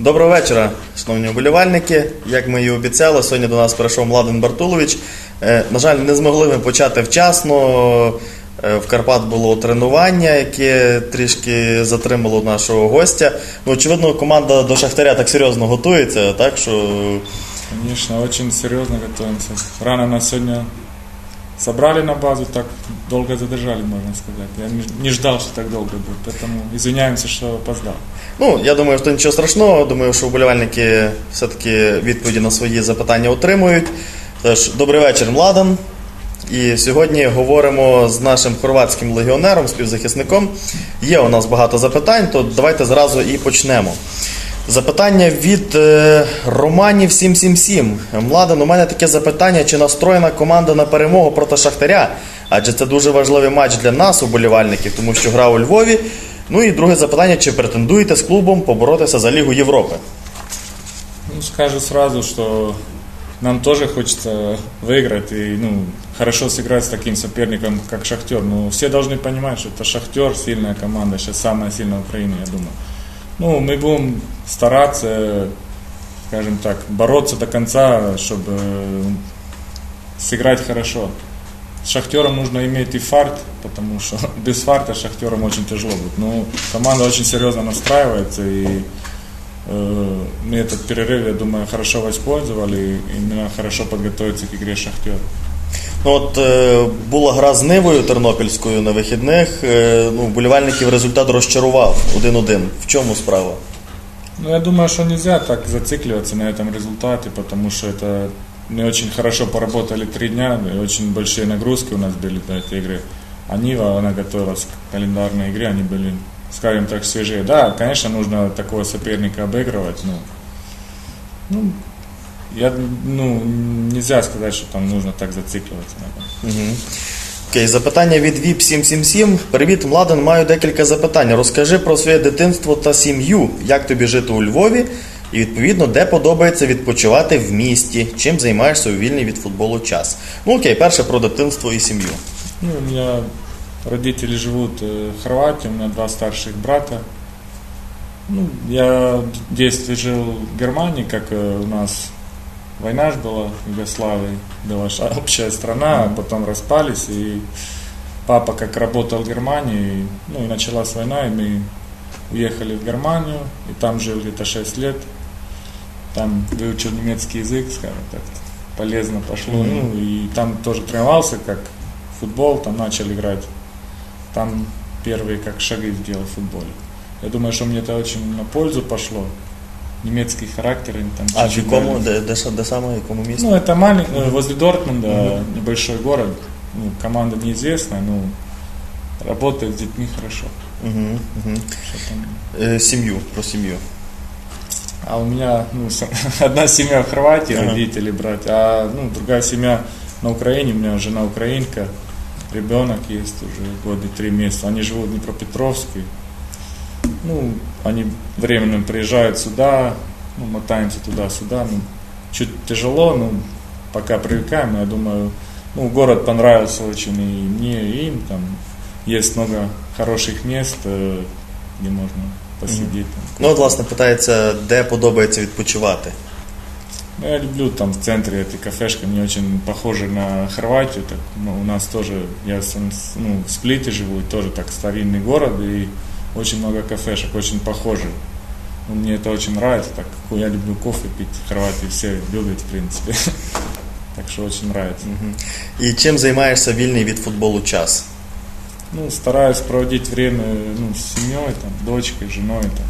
Доброго вечора, шановні вболівальники. Як ми і обіцяли, сьогодні до нас прийшов Младен Бартулович. Е, На жаль, не змогли ми почати вчасно. Е, В Карпат було тренування, яке трішки затримало нашого гостя. Ну, очевидно, команда до Шахтаря так серйозно готується, так що Конечно, очень серьезно готовимся. Рано нас сегодня собрали на базу, так долго задержали, можно сказать. Я не, ждал, что так долго будет, поэтому извиняемся, что опоздал. Ну, я думаю, що нічого страшного. Думаю, що вболівальники все-таки відповіді на свої запитання отримують. Тож, добрий вечір, Младен. І сьогодні говоримо з нашим хорватським легіонером, співзахисником. Є у нас багато запитань, то давайте зразу і почнемо. Запитання від е, Романів 777. Младен, у мене таке запитання: чи настроєна команда на перемогу проти Шахтаря? Адже це дуже важливий матч для нас, уболівальників, тому що гра у Львові. Ну і друге запитання: чи претендуєте з клубом поборотися за Лігу Європи? Ну, скажу сразу, что нам тоже хочется выиграть и ну, хорошо сыграть с таким соперником, как Шахтер. Но все должны понимать, что это Шахтер, сильная команда, сейчас самая сильная в Украине, я думаю. Ну, мы будем стараться, скажем так, бороться до конца, чтобы сыграть хорошо. С Шахтером нужно иметь и фарт, потому что без фарта с Шахтером очень тяжело будет. Но команда очень серьезно настраивается и Э, Мы этот перерыв, я думаю, хорошо воспользовали и именно хорошо подготовиться к игре Шахтер. Ну, от е, була гра з Нивою Тернопільською на вихідних. Е, ну, вболівальників результат розчарував 1-1. В чому справа? Ну, я думаю, что нельзя так зацикливаться на этом результате, потому что это мы очень хорошо поработали три дня, и очень большие нагрузки у нас были до этой игры. А Нива, она готовилась к календарной игре, они были, скажем так, свежие. Да, конечно, нужно такого соперника обыгрывать, но ну, я, ну, нельзя сказать, что там нужно так зацикливаться на этом. Окей, запитання від VIP 777. Привіт, Младен, маю декілька запитань. Розкажи про своє дитинство та сім'ю. Як тобі жити у Львові? І відповідно, де подобається відпочивати в місті, чим займаєшся у вільний від футболу час. Ну окей, перше про дитинство і сім'ю. Ну, у меня родители живут э, в Хорватии, у меня два старших брата. Ну, я в детстве жил в Германии, как э, у нас война ж была в Югославии, была ж общая страна, а потом распались, и папа как работал в Германии, ну и началась война, и мы уехали в Германию, и там жил где-то 6 лет, там выучил немецкий язык, скажем так, полезно пошло, ну и там тоже тренировался, как футбол, там начал играть, там первые как шаги сделал в футболе. Я думаю, что мне это очень на пользу пошло, немецкий характер, они там А в чуть-чуть якому, дали. де, де, ша- де саме, в якому місті? Ну, это маленький, возле Дортмунда, небольшой город, ну, команда неизвестная, но работает с детьми хорошо. Угу, угу. Что там Е, сім'ю, про сім'ю. А у меня ну, одна семья в Хорватии, Ага. родители, братья, а ну, другая семья на Украине, у меня жена украинка, ребенок есть уже годы три месяца. Они живут в Днепропетровске. Ну, они временно приезжают сюда, ну, мотаемся туда-сюда. Ну, чуть тяжело, но пока привыкаем, я думаю, ну, город понравился очень и мне, и им. Там есть много хороших мест, э, где можно посидеть. там. Ну, от, власне, питається, де подобається відпочивати. Ну, я люблю там в центре этой кафешки, мне очень похоже на Хорватию. Так, ну, у нас тоже, я сам, с- ну, в Сплите живу, и тоже так старинный город, и очень много кафешек, очень похожи. Ну, мне это очень нравится, так как я люблю кофе пить, в Хорватии все любят, в принципе. Так что очень нравится. І чим займаєшся вільний від футболу час? Ну, стараюсь проводить время ну, с семьей, там, дочкой, женой, там,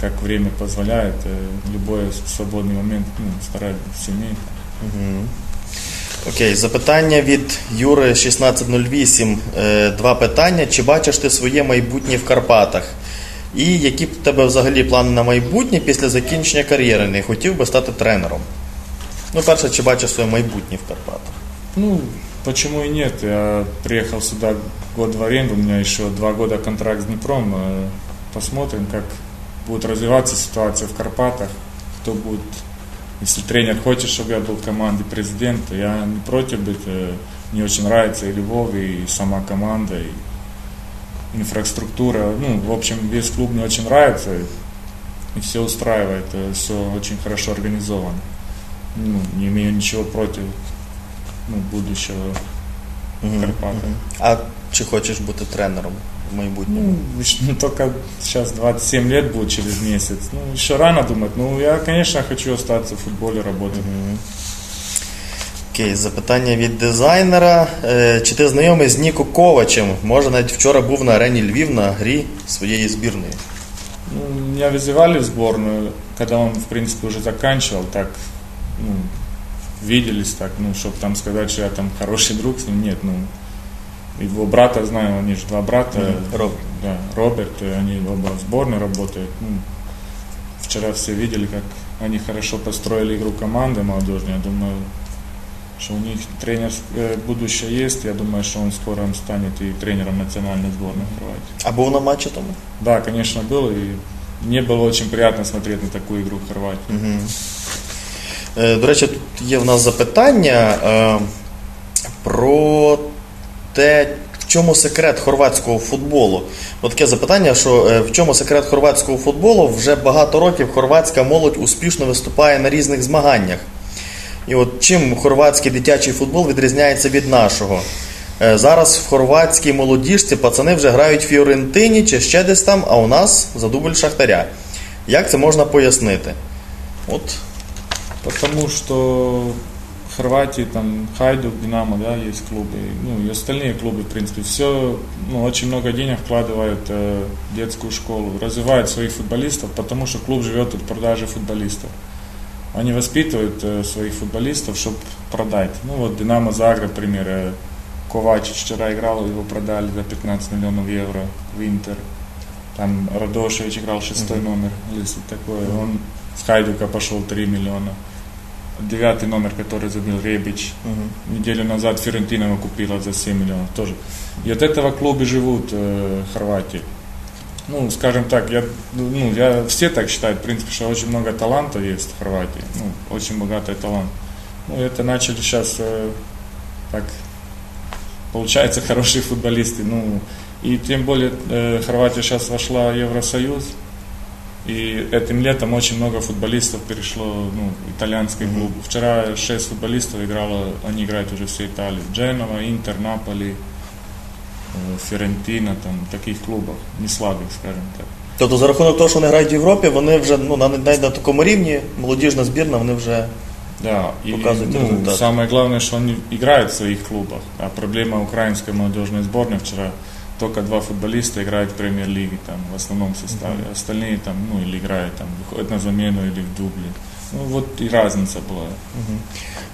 как время позволяет, э, любой свободный момент, ну, стараюсь с семьей. Окей, запитання від Юри 1608. Е, Два питання. Чи бачиш ти своє майбутнє в Карпатах? І які в тебе взагалі плани на майбутнє після закінчення кар'єри? Не хотів би стати тренером? Ну, перше, чи бачиш своє майбутнє в Карпатах? Ну, почему и нет? Я приехал сюда год в аренду, у меня еще два года контракт с Днепром. Э, Посмотрим, как будет развиваться ситуация в Карпатах, кто будет, если тренер хочет, чтобы я был в команде президента, я не против быть, э, мне очень нравится и Львов, и сама команда, и инфраструктура, ну, в общем, весь клуб мне очень нравится, и все устраивает, все очень хорошо организовано. Ну, не имею ничего против ну, будущего Мгм, Карпати. мгм. А чи хочеш бути тренером в майбутньому? Ну, ещё- ну, только сейчас 27 лет будет через месяц. Ну, еще рано думать. Ну, я, конечно, хочу остаться в футболе, работать. Мгм. Окей, запитання від дизайнера. Е, Чи ти знайомий з Ніко Ковачем? Може, навіть вчора був на арені Львів на грі своєї збірної. Ну, меня вызывали в сборную, когда он, в принципе, уже заканчивал, так, ну, виделись так, ну, чтобы там сказать, что я там хороший друг с ним, нет, ну, его брата знаю, они же два брата, Роберт. да, Роберт, они оба в сборной работают, ну, вчера все видели, как они хорошо построили игру команды молодежной, я думаю, что у них тренер э, будущее есть, я думаю, что он скоро станет и тренером национальной сборной Хорватии. А був на матчі тому? Да, конечно, был, и мне было очень приятно смотреть на такую игру в Хорватии. Угу. Е, До речі, тут є в нас запитання е, про те, в чому секрет хорватського футболу. От таке запитання, що е, в чому секрет хорватського футболу? Вже багато років хорватська молодь успішно виступає на різних змаганнях. І от чим хорватський дитячий футбол відрізняється від нашого? Зараз в хорватській молодіжці пацани вже грають в Фіорентині чи ще десь там, а у нас за дубль Шахтаря. Як це можна пояснити? От Потому что в Хорватии там Хайдук, Динамо, да, есть клубы, ну и остальные клубы, в принципе, все, ну, очень много денег вкладывают э, в детскую школу, развивают своих футболистов, потому что клуб живет от продажи футболистов. Они воспитывают э, своих футболистов, чтобы продать. Ну вот Динамо Загреб, пример, э, Ковачич вчера играл, его продали за 15 миллионов евро в Интер. Там Радошевич играл шестой номер, если такое. Он с Хайдука пошел 3 миллиона. Девятый номер, который забил Ребич. Неделю назад Ферентина его купила за 7 миллионов тоже. И от этого клубы живут э, Хорватии. Ну, скажем так, я, ну, я все так считают, в принципе, что очень много таланта есть в Хорватии. Ну, очень богатый талант. Ну, это начали сейчас э, так получается хорошие футболисты. Ну, и тем более э, Хорватия сейчас вошла в Евросоюз. И этим летом очень много футболистов перешло ну, в итальянский клуб. Вчера шесть футболистов играло, они играют уже все Италии. Дженова, Интер, Наполи, э, Ферентина, там, таких клубах, не слабых, скажем так. Тобто за рахунок того, що вони грають в Європі, вони вже ну, на, навіть на такому рівні, молодіжна збірна, вони вже. Да, и Показывает ну, результат. самое главное, что они играют в своих клубах. А проблема украинской молодежной сборной вчера только два футболиста играют в премьер-лиге там в основном составе, остальные там, ну или играют там, выходят на замену или в дубле. Ну вот и разница была.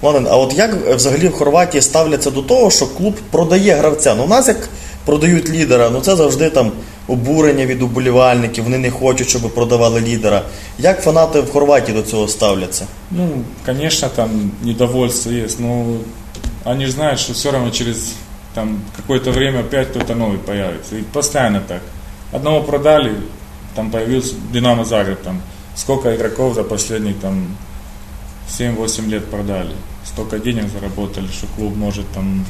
Ладно, а от як е, взагалі в Хорватії ставляться до того, що клуб продає гравця? Ну, у нас як продають лідера, ну це завжди там обурення від уболівальників, вони не хочуть, щоб продавали лідера. Як фанати в Хорватії до цього ставляться? Ну, конечно, там недовольство есть, но они же знают, что все равно через там какое-то время опять кто-то новый появится. И постоянно так. Одного продали, там появился Динамо Загреб, там сколько игроков за последние там 7-8 лет продали. Столько денег заработали, что клуб может там,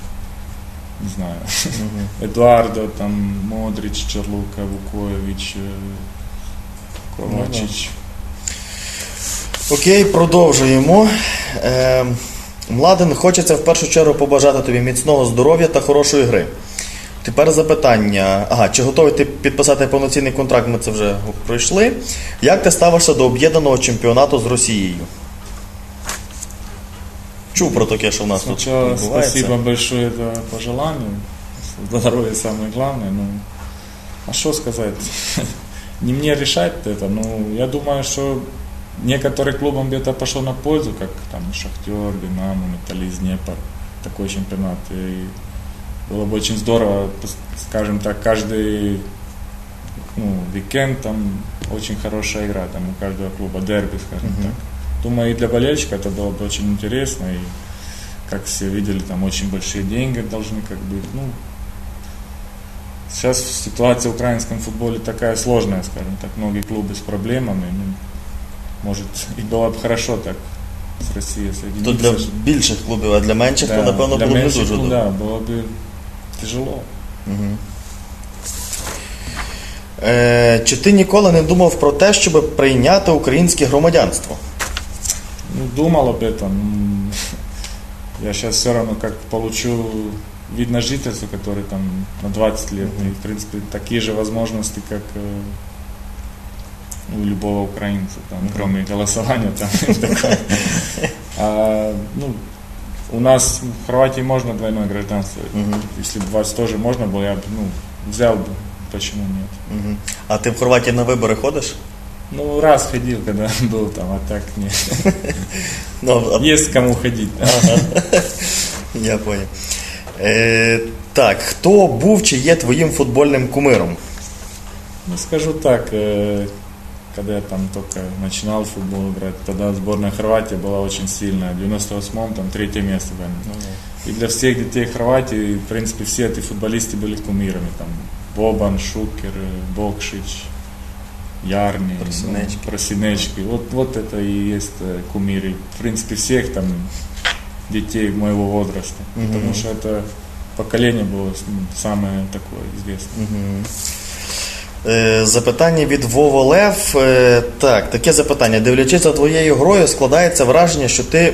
не знаю, Эдуардо, там Модрич, Черлука, Вукоевич, э, Ковачич. Окей, продовжуємо. Е, Младен, хочеться в першу чергу побажати тобі міцного здоров'я та хорошої гри. Тепер запитання. Ага, чи готовий ти підписати повноцінний контракт? Ми це вже пройшли. Як ти ставишся до об'єднаного чемпіонату з Росією? Чув про таке, що в нас тут Сначала відбувається. спасибо большое за пожелание. Здоровье самое главное. Ну, а что сказать? Не мне решать это. Ну, я думаю, что некоторым клубам где-то пошло на пользу, как там Шахтер, Динамо, Металлист, Днепр. Такой чемпионат. И было бы очень здорово, скажем так, каждый ну, уикенд там очень хорошая игра там у каждого клуба, дерби, скажем так. Думаю, и для болельщика это было бы очень интересно. И как все видели, там очень большие деньги должны как бы, ну, сейчас ситуация в украинском футболе такая сложная, скажем так, многие клубы с проблемами, ну, может, и было бы хорошо так с Россией соединиться. То для більших клубів, а для менших, то напевно для було б не меньших, дуже ну, добре. да, было бы тяжело. Мгм. Е, чи ти ніколи не думав про те, щоб прийняти українське громадянство? Ну, думал об этом. М, Я сейчас все равно как получу вид на жительство, который там на 20 лет. И, в принципе, такие же возможности, как э, у любого украинца, там, кроме голосования. Там, и такое. а, ну, у нас в Хорватии можно двойное гражданство. Если бы у вас тоже можно было, я бы ну, взял бы. Почему нет? Мгм. А ти в Хорватії на вибори ходиш? Ну, раз ходил, когда был там, а так нет. Ну, а- Есть кому ходить. да. я понял. Е, так, хто був чи є твоїм футбольним кумиром? Ну, скажу так, э, когда я там только начинал футбол играть, тогда сборная Хорватии была очень сильная. В 98-м там третье место заняли. И для всех детей Хорватии, в принципе, все эти футболисты были кумирами. Там Бобан, Шукер, Бокшич, Ярни, Просинечки. ну, Просинечки. Вот, вот это и есть э, кумиры. В принципе, всех там детей моего возраста. Потому что это поколение было ну, самое такое известное. Е, запитання від Вово Лев. Е, так, таке запитання. Дивлячись за твоєю грою, складається враження, що ти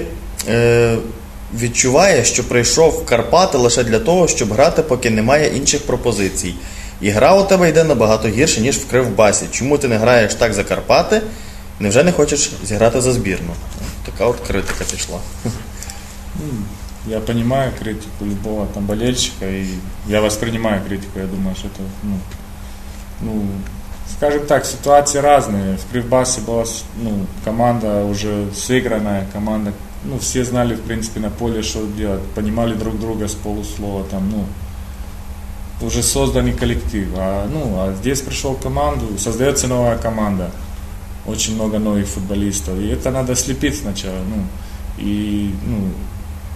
е, відчуваєш, що прийшов в Карпати лише для того, щоб грати, поки немає інших пропозицій. І гра у тебе йде набагато гірше, ніж в Кривбасі. Чому ти не граєш так за Карпати? Невже не хочеш зіграти за збірну? Така от критика пішла. Я понимаю критику любого там болельщика, и я воспринимаю критику, я думаю, что это, ну, ну, скажем так, ситуации разные. В Кривбасе была, ну, команда уже сыгранная, команда, ну, все знали, в принципе, на поле, что делать, понимали друг друга с полуслова, там, ну, уже созданный коллектив. А, ну, а здесь пришел команду, создается новая команда, очень много новых футболистов, и это надо слепить сначала, ну, и, ну,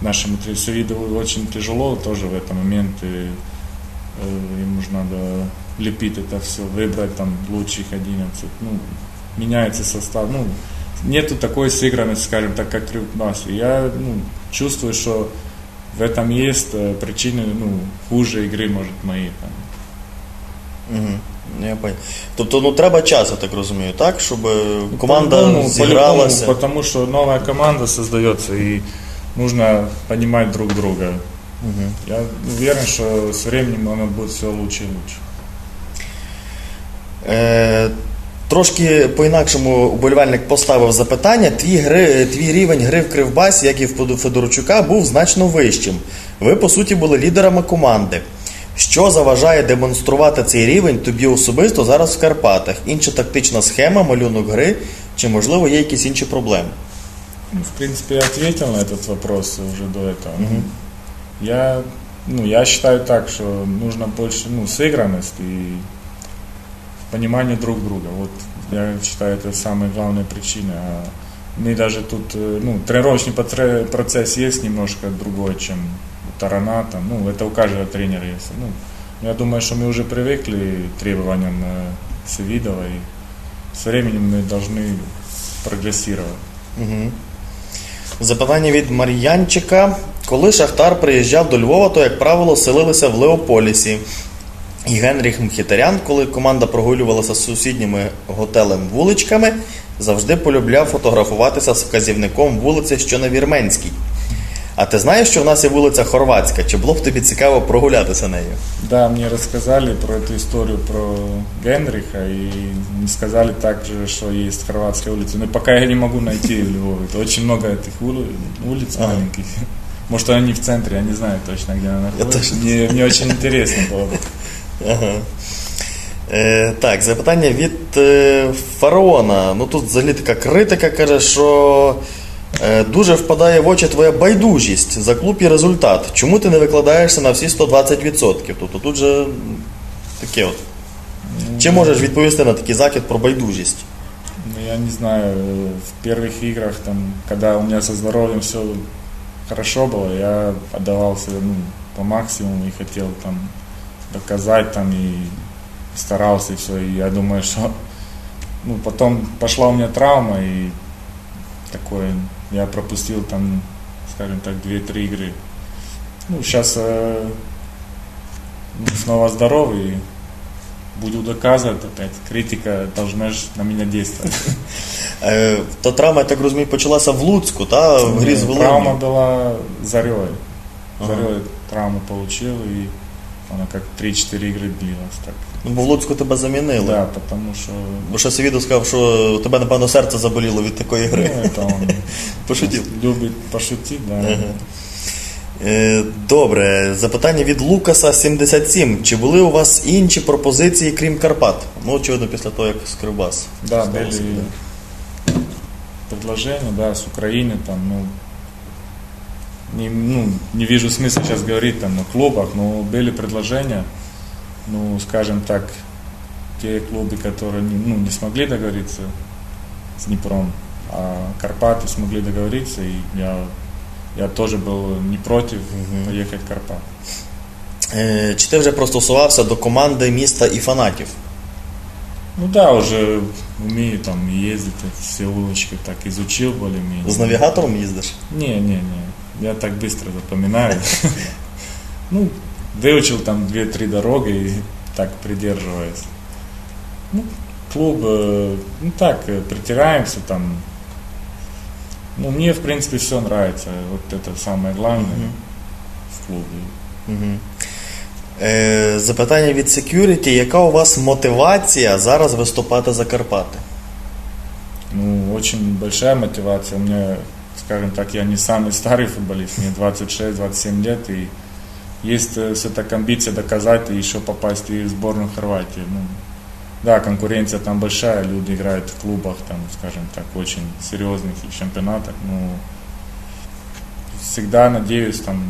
нашему Тресовиду очень тяжело тоже в этот момент, и э, им нужно надо лепить это все, выбрать там лучших 11, ну, меняется состав, ну, нету такой сыгранности, скажем так, как Кривбас. И я, ну, чувствую, что в этом есть э, причины, ну, хуже игры, может, моей там. Угу. Я понял. Тобто, ну треба час, я так розумію, так? Щоб команда По-любому, зігралася. по-любому, потому что новая команда создается, и нужно понимать друг друга. Я уверен, что с временем оно будет все лучше и лучше. Е, трошки по-інакшому уболівальник поставив запитання. Твій, гри, твій рівень гри в Кривбасі, як і в Федо- Федорчука, був значно вищим. Ви, по суті, були лідерами команди. Що заважає демонструвати цей рівень тобі особисто зараз в Карпатах? Інша тактична схема, малюнок гри, чи можливо є якісь інші проблеми? Ну, в принципе, я ответил на этот вопрос уже до этого. Ну, Я, ну, я считаю так, что нужно больше ну, сыгранность и понимание друг друга. Вот я считаю, это самая главная причина. А мы даже тут, э, ну, тренировочный потре- процесс есть немножко другой, чем у Тарана. Там, ну, это у каждого тренера есть. Ну, я думаю, что мы уже привыкли к требованиям э, Севидова, и со временем мы должны прогрессировать. Угу. Запитання від Мар'янчика. Коли Шахтар приїжджав до Львова, то, як правило, селилися в Леополісі. І Генріх Мхітарян, коли команда прогулювалася з сусідніми готелем вуличками, завжди полюбляв фотографуватися з вказівником вулиці, що на Вірменській. А ти знаєш, що в нас є вулиця Хорватська? Чи було б тобі цікаво прогулятися нею? Да, мне рассказали про эту историю про Генриха и сказали также, что есть хорватская улица. Но пока я не могу найти в Львове. Это очень много этих ули- улиц Ага. маленьких. Может, она не в центре, я не знаю точно, где она находится. тоже Мне, мне очень интересно было бы. Ага. Е, так, запитання від е, фараона. Ну тут взагалі така критика каже, що е, дуже впадає в очі твоя байдужість за клуб і результат. Чому ти не викладаєшся на всі 120%? Тобто тут же м, таке от. Чи можеш відповісти на такий закид про байдужість? Ну, я не знаю, э, в первых играх, там, когда у меня со здоровьем все хорошо было, я отдавался ну, по максимуму и хотел там доказать там и старался и все. И я думаю, что ну, потом пошла у меня травма и такое, я пропустил там, скажем так, 2-3 игры. Ну, сейчас снова здоровый, и буду доказывать опять. Критика должна же на меня действовать. Е, то травма, я так розумію, почалася в Луцьку, та в грі з Травма Волині. была Зарей. Ага. Зарей травму получил, и она как 3-4 игры длилась. Так. Ну, бо в Луцьку тебе замінили. Да, потому что Бо ще Севіду сказав, що у тебе, напевно, серце заболіло від такої ну, гри. это он Пошутів. любит пошутить, да. Ага. Е, Добре, запитання від Лукаса 77. Чи були у вас інші пропозиції, крім Карпат? Ну, очевидно, після того, як з Кривбас. Да, стало были собі, предложения, да, с Украины, там, ну, не, ну, не вижу смысла сейчас говорить там о клубах, но были предложения, ну, скажем так, те клубы, которые не, ну, не смогли договориться с Днепром, а Карпаты смогли договориться, и я, я тоже был не против поехать в Карпат. Е, Чи ти вже простосувався до команди міста і фанатів? Ну да, уже умею там ездить, все улочки так изучил более-менее. З навігатором їздиш? Не, не, не. Я так быстро запоминаю. Ну, выучил там две-три дороги и так придерживаюсь. Ну, клуб, э, ну так, э, притираемся там. Ну, мне, в принципе, все нравится. Вот это самое главное в клубе. Угу. Е, Запитання від Security. Яка у вас мотивація зараз виступати за Карпати? Ну, очень большая мотивация. У меня, скажем так, я не самый старый футболист, мне 26-27 лет, и есть э, все так амбиция доказать и еще попасть и в сборную Хорватии. Ну, да, конкуренция там большая, люди играют в клубах, там, скажем так, очень серьезных чемпионатах, но всегда надеюсь там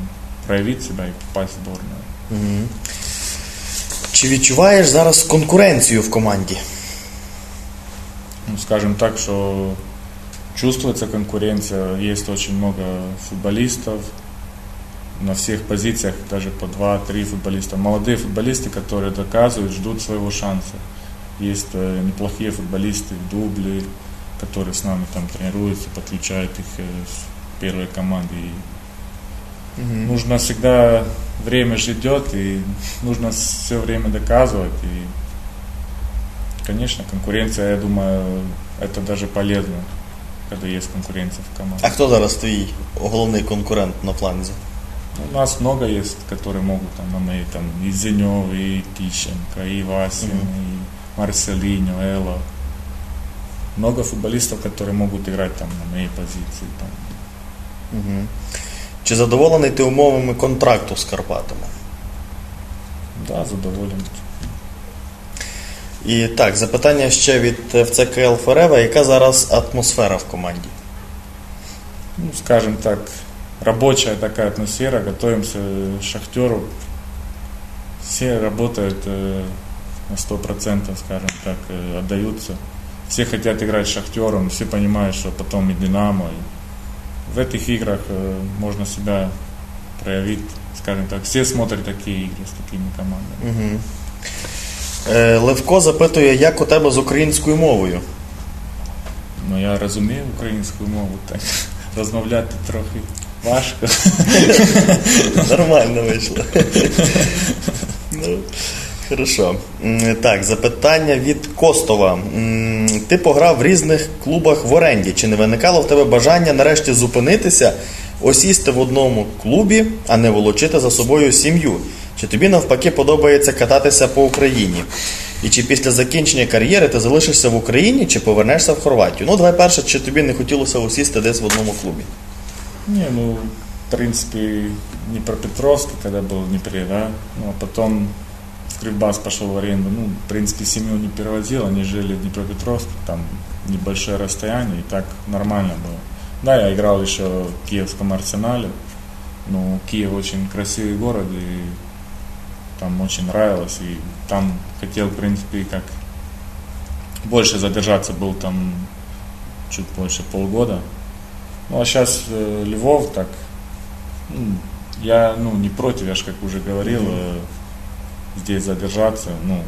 проявить себя и попасть в сборную. Угу. Чи відчуваєш зараз конкуренцію в команді? ну, скажем так, что чувствуется конкуренция, есть очень много футболистов на всех позициях, даже по 2-3 футболиста. Молодые футболисты, которые доказывают, ждут своего шанса. Есть э, неплохие футболисты в дубле, которые с нами там тренируются, подключают их э, с первой команды. И Нужно всегда, время ждет, и нужно все время доказывать. И, конечно, конкуренция, я думаю, это даже полезно, когда есть конкуренция в команде. А хто зараз твій головний конкурент на фланзі? Ну, У нас много есть, которые могут там на моей, там, и Зенев, и Тищенко, и Васин, и Марселинho, Эло. Много футболистов, которые могут играть там на моей позиции. Там. Угу. Чи задоволений ти умовами контракту з Карпатами? Да, задоволен. І так, запитання ще від ФЦКЛ Форева. Яка зараз атмосфера в команді? ну, скажем так, рабочая такая атмосфера, готовимся к шахтеру. Все работают э, на 100%, скажем так, э, отдаются. Все хотят играть с шахтером, все понимают, что потом и Динамо. И в этих играх э, можно себя проявить, скажем так. Все смотрят такие игры с такими командами. Угу. Е, Левко запитує, як у тебе з українською мовою? Но я розумію українську мову, так розмовляти трохи важко. Нормально вийшло. ну, хорошо. Так, запитання від Костова. Ти пограв в різних клубах в оренді. Чи не виникало в тебе бажання нарешті зупинитися, осісти в одному клубі, а не волочити за собою сім'ю? Чи тобі навпаки подобається кататися по Україні? І чи після закінчення кар'єри ти залишишся в Україні, чи повернешся в Хорватію? Ну, давай перше, чи тобі не хотілося осісти десь в одному клубі? Не, ну, в принципе, Днепропетровск, когда был в Днепре, да, ну, а потом в Кривбас пошел в аренду, ну, в принципе, семью не перевозил, они жили в Днепропетровске, там небольшое расстояние, и так нормально было. Да, я играл еще в Киевском Арсенале, но Киев очень красивый город, и там очень нравилось, и там хотел, в принципе, как больше задержаться, был там чуть больше полгода, ну а сейчас Львов так, ну, я ну не против, я же как уже говорил, э, здесь задержаться, ну,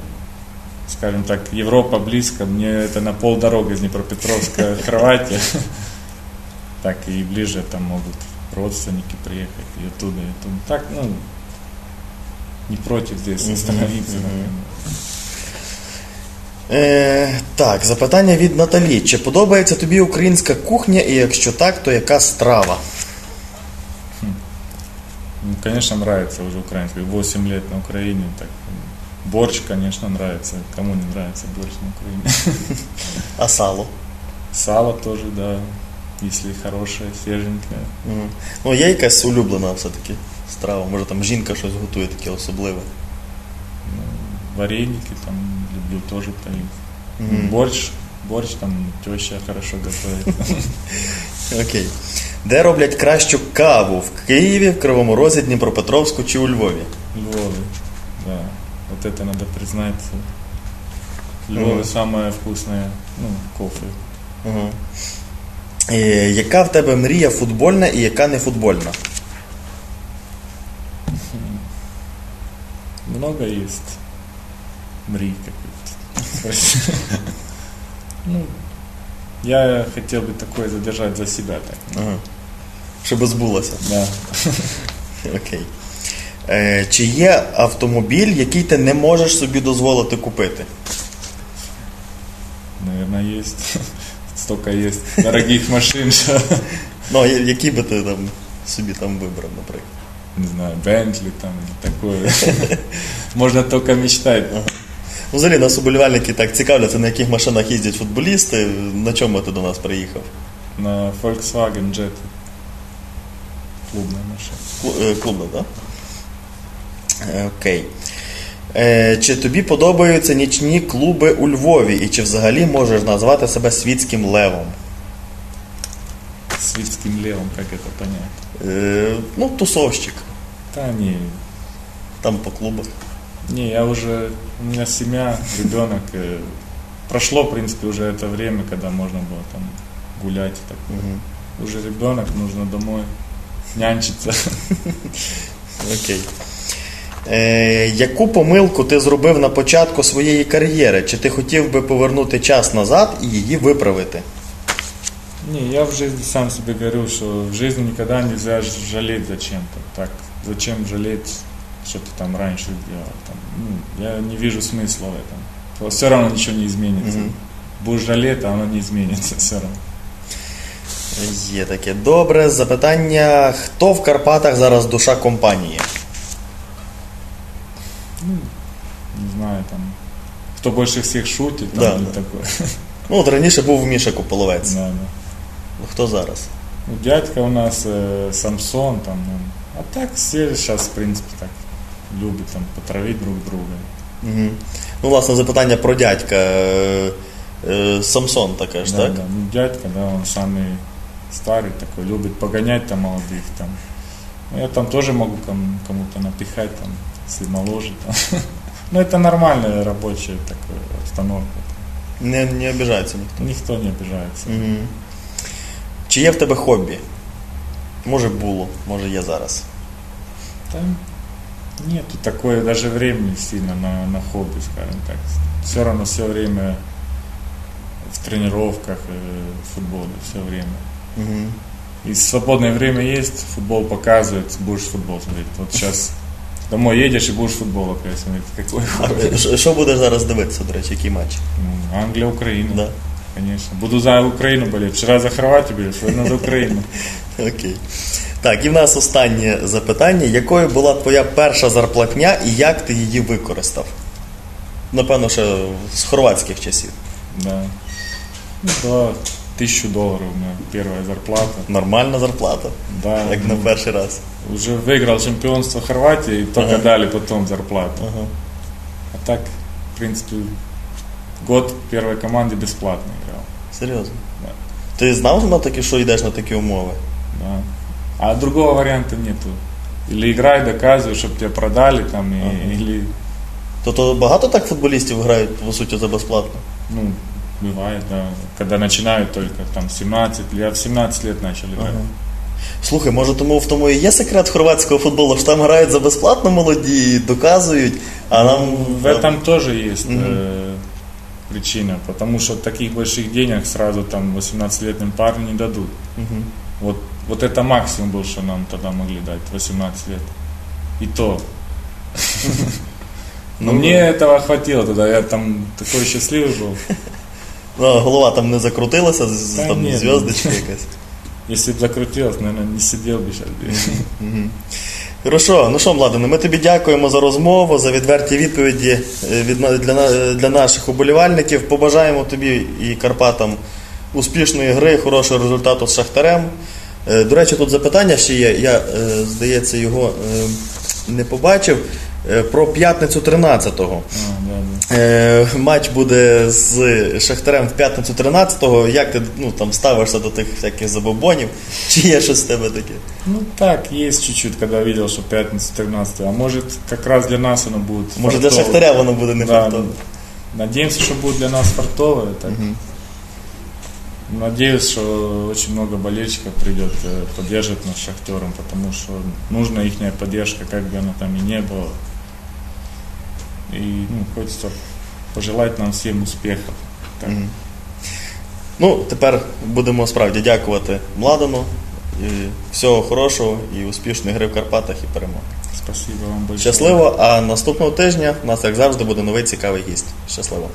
скажем так, Европа близко, мне это на полдороги из Днепропетровска Хорватия, так и ближе там могут родственники приехать и оттуда, и оттуда. Так, ну, не против здесь остановиться. мгм. например. Е, так, запитання від Наталі. Чи подобається тобі українська кухня, і якщо так, то яка страва? Ну, конечно, нравится уже украинский. 8 лет на Украине, так м, борщ, конечно, нравится. Кому не нравится борщ на Украине? А сало? Сало тоже, да, если хорошее, свеженькое. Мгм. Ну, є якась улюблена все-таки Страва. Може там жінка щось готує таке особливе. Ну, вареники там люблю тоже поесть. Мгм. Борщ, борщ там теща хорошо готовит. Окей. Де роблять кращу каву? В Києві, в Кривому Розі, Дніпропетровську чи у Львові? Львове, да. Вот это надо признаться. Львове Мгм. самое вкусное, ну, кофе. Угу. Яка в тебе мрія футбольна і яка не футбольна? Много есть мри какой-то. Ну, я хотел бы такое задержать за себя так. Ага. Щоб збулося. Да. Окей. Е, чи є автомобіль, який ти не можеш собі дозволити купити? Наверное, есть. Столько есть дорогих машин, что, Ну, а я- який би ти там собі там вибрав, наприклад? Не знаю, Бентли там или такое. Можно только мечтать. Ну, взагалі нас уболівальники так цікавляться, на яких машинах їздять футболісти. На чому ти до нас приїхав? На Volkswagen Jetta. Клубная машина. Е, Клубна, так? Е, Окей. Е, чи тобі подобаються нічні клуби у Львові? І чи взагалі можеш назвати себе світським левом? Свитским левом, как это понять? Е, ну, тусовщик. Да не, Там по клубах. не, я уже, у меня семья, ребенок. э, Прошло, в принципе, уже это время, когда можно было там гулять. и Так. Мгм. Уже ребенок, нужно домой нянчиться. Окей. Е, яку помилку ти зробив на початку своєї кар'єри? Чи ти хотів би повернути час назад і її виправити? Не, я в жизни сам себе говорю, что в жизни никогда нельзя ж- жалеть зачем-то. Так, зачем жалеть, что ты там раньше сделал? Там, ну, я не вижу смысла в этом. Все равно ничего не изменится. Мгм. Будешь жалеть, а оно не изменится все равно. Є таке. Добре. Запитання: хто в Карпатах зараз душа компанії? Не знаю, там, кто больше всех шутит, там, Да, или да. такое. Ну, от раніше був Міша Куполовець. Да, да. Хто зараз? Ну, дядька у нас э, Самсон, там, ну, а так все сейчас, в принципе, так любят там потравить друг друга. Угу. Ну, власне, запитання про дядька. Е, е, Самсон таке ж, да, так? да. Ну, дядька, да, он самый старый такой, любит погонять там молодых там. Ну, я там тоже могу кому- кому-то напихать, там, если моложе. Там. Ну, это нормальная рабочая такая обстановка. Не, не обіжається ніхто. Никто не обижается. Угу. Чи є в тебе хобі? Може було, може є зараз. Там нету такое даже времени сильно на, на хобби, скажем так. Все равно все время в тренировках, э, в футболе, все время. Угу. И свободное время есть, футбол показывает, будешь футбол смотреть. Вот сейчас домой едешь и будешь футбол опять смотреть. Какой хобби? А що будеш зараз дивитися, до речі, який матч? Ну, Англия, Украина. Да. Конечно. Буду за Украину болеть. Вчера за Хорватию болел, сегодня за Украину. Окей. Так, і в нас останнє запитання. Якою була твоя перша зарплатня і як ти її використав? Напевно, ще з хорватських часів. Да. Ну, да, тысячу долларов у меня первая зарплата. Нормальна зарплата, Да, як на перший раз. уже выиграл чемпионство Хорватии, и только Ага. дали потом зарплату. Ага. А так, в принципе, год в первой команде бесплатно играл. Серйозно. Да. Ти знав на такі, що йдеш на такі умови? Да. А другого варианта нету. Или играй, доказывай, чтобы тебя продали там, и- Ага. или, Тобто багато так футболістів грають, по суті, за безплатно? ну, бывает, да, когда начинают только там 17, я в 17 лет начал играть. Ага. Слухай, може тому в тому і є секрет хорватського футболу, що там грають за безплатно молоді, доказують, а нам. Ну, в этом тоже есть Мгм. причина, потому что таких больших денег сразу там 18-летним парню не дадут. Мгм. Вот, вот это максимум был, что нам тогда могли дать, 18 лет. И то. Но мне этого хватило тогда, я там такой счастливый был. Ну, голова там не закрутилася, з- Та там ні, зв'язочка якась. Если бы закрутилось, наверное, не сидел бы сейчас. Хорошо, ну що, Младене, ми тобі дякуємо за розмову, за відверті відповіді е, від, для, для наших уболівальників. Побажаємо тобі і Карпатам успішної гри, хорошого результату з Шахтарем. Е, До речі, тут запитання ще є. Я, е, здається, його е, не побачив. Е, Про п'ятницю 13-го. А, да, да. Е, Матч буде з Шахтарем в п'ятницю 13-го. Як ти ну, там ставишся до тих всяких забобонів? Чи є щось в тебе таке? Ну так, есть чуть-чуть, когда видел, что пятница 13 А может, как раз для нас оно будет Може для фартовое. Шахтаря воно буде не Да, фартове? Надеемся, что будет для нас фартовое. Так. Надеюсь, что очень много болельщиков придет, э, поддержит нас Шахтером, потому что нужна их поддержка, как бы она там и не была. И ну, хочется пожелать нам всем успехов. Так. Мгм. Ну, тепер будемо справді дякувати Младану. І всього хорошого і успішної гри в Карпатах і перемоги. Спасибо вам большое. Щасливо! А наступного тижня у нас, як завжди, буде новий цікавий гість. Щасливо!